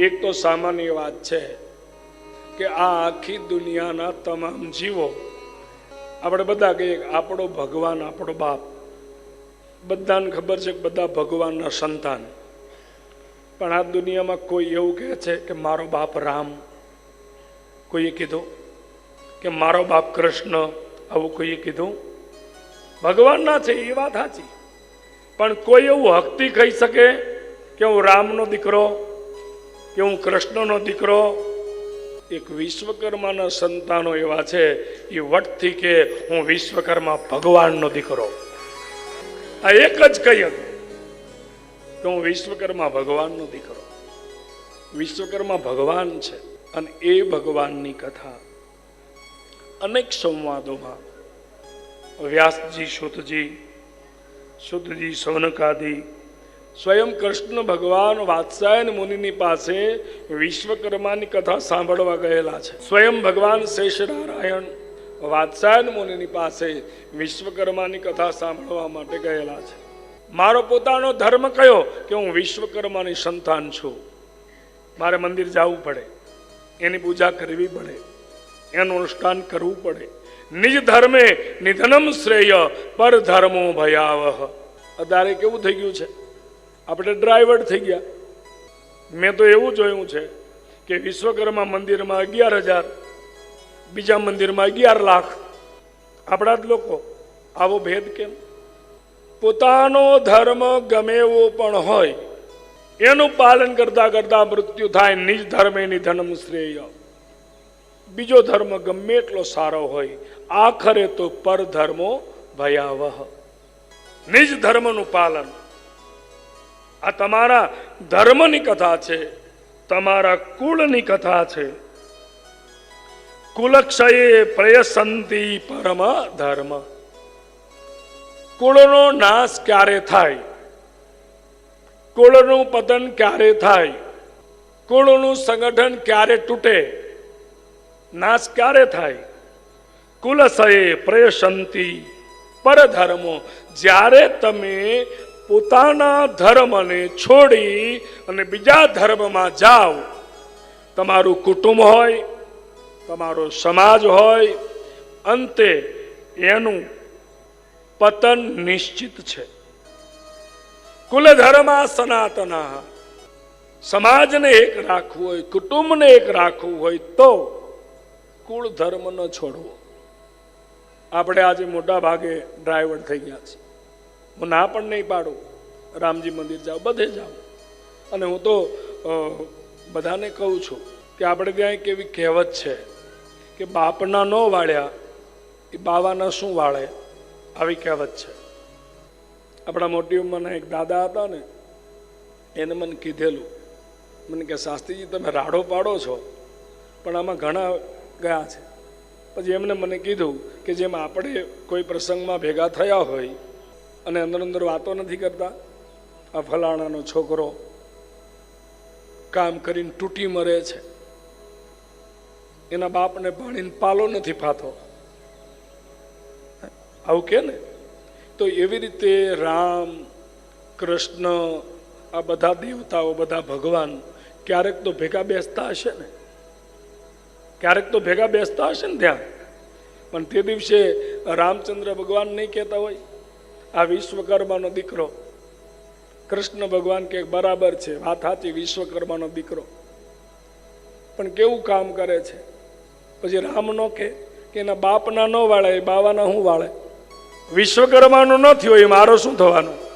એક તો સામાન્ય વાત છે કે આ આખી દુનિયાના તમામ જીવો, આપણે બધા કહીએ આપણો ભગવાન, આપણો બાપ, બધાને ખબર છે કે બધા ભગવાનના સંતાન. પણ આ દુનિયામાં કોઈ એવું કહે છે કે મારો બાપ રામ, કોઈએ કીધું? કે મારો બાપ કૃષ્ણ, આવું કોઈએ કીધું? ભગવાનના છે, એ વાત સાચી. પણ કોઈ એવું હકતી કહી શકે કે હું રામનો દીકરો કે હું કૃષ્ણનો દીકરો, એક વિશ્વકર્માના સંતાનો એવા છે, એ વટથી કે હું વિશ્વકર્મા ભગવાનનો દીકરો. આ એક જ કહી હતું? કે હું વિશ્વકર્મા ભગવાનનો દીકરો. વિશ્વકર્મા ભગવાન છે અને એ ભગવાનની કથા અનેક સંવાદોમાં વ્યાસજી શુદ્ધજી શુદ્ધજી સૌનકાદી સ્વયં કૃષ્ણ ભગવાન વાત્સાયન મુનિની પાસે વિશ્વકર્માની કથા સાંભળવા ગયેલા છે. સ્વયં ભગવાન શેષનારાયણ વાત્સાયન મુનિની પાસે વિશ્વકર્માની કથા સાંભળવા માટે ગયેલા છે. મારો પોતાનો ધર્મ કયો કે હું વિશ્વકર્માની સંતાન છું? મારે મંદિર જવું પડે. એની પૂજા કરવી પડે. એનું અનુષ્ઠાન કરવું પડે. નિજ ધર્મે નિધનમ શ્રેય પર ધર્મો ભયાવહ. અત્યારે કેવું થઈ ગયું છે? આપણે ડ્રાઈવર થઈ ગયા. મેં તો એવું જોયું છે કે વિશ્વકર્મા મંદિરમાં અગિયાર હજાર, બીજા મંદિરમાં અગિયાર લાખ. આપણા જ લોકો, આવો ભેદ કેમ? પોતાનો ધર્મ ગમે એવો પણ હોય, એનું પાલન કરતા કરતા મૃત્યુ થાય, નિજ ધર્મે નિધનમ શ્રેય. બીજો ધર્મ ગમે એટલો સારો હોય, આખરે તો પરધર્મો ભયાવહ. નિજ ધર્મનું પાલન. આ તમારા ધર્મની કથા છે, તમારા કુળની કથા છે. કુલક્ષયે પ્રયસંતિ પરમ ધર્મ કુળનો નાશ ક્યારે થાય? કુળનું પતન ક્યારે થાય? કુળનું સંગઠન ક્યારે તૂટે? નાશ ક્યારે થાય? કુલસયે પ્રયસંતિ પરધર્મો. જ્યારે તમે પોતાના ધર્મને છોડી અને બીજા ધર્મમાં જાઓ. તમારું કુટુંબ હોય, તમારો સમાજ હોય, અંતે એનું પતન નિશ્ચિત છે. કુલ ધર્મા સનાતના. સમાજને એક રાખવું હોય, કુટુંબને એક રાખવું હોય, તો કુળ ધર્મ ન છોડવો. આપણે આજે મોટા ભાગે ડ્રાઈવર થઈ ગયા છીએ. હું ના પણ નહીં પાડું. રામજી મંદિર જાઓ, બધે જાઓ. અને હું તો બધાને કહું છું કે આપણે ત્યાં એક એવી કહેવત છે કે બાપના ન વાળ્યા, એ બાવાના શું વાળે? આવી કહેવત છે. આપણા મોટી ઉંમરના એક દાદા હતા ને, એને મને કીધેલું. મને કે, શાસ્ત્રીજી, તમે રાડો પાડો છો. પણ આમાં ઘણા ગયા છે. પછી એમને મને કીધું કે જેમ આપણે કોઈ પ્રસંગમાં ભેગા થયા હોય અને અંદર અંદર વાતો નથી કરતા. આ ફલાણાનો છોકરો કામ કરીને તૂટી મરે છે. એના બાપને ભણીને પાલો નથી ફાતો આવું કે ને? તો એવી રીતે રામ, કૃષ્ણ, આ બધા દેવતાઓ, બધા ભગવાન ક્યારેક તો ભેગા બેસતા હશે ને? ક્યારેક તો ભેગા બેસતા હશે ને ત્યાં? પણ તે દિવસે રામચંદ્ર ભગવાન નહીં કહેતા હોય? આ વિશ્વકર્માનો દીકરો. કૃષ્ણ ભગવાન કે બરાબર છે, વાત સાચી, વિશ્વકર્માનો દીકરો. પણ કેવું કામ કરે છે? પછી રામ નો કે એના બાપના ન વાળે બાવાના શું વાળે વિશ્વકર્માનો ન થયો, એ મારો શું થવાનું?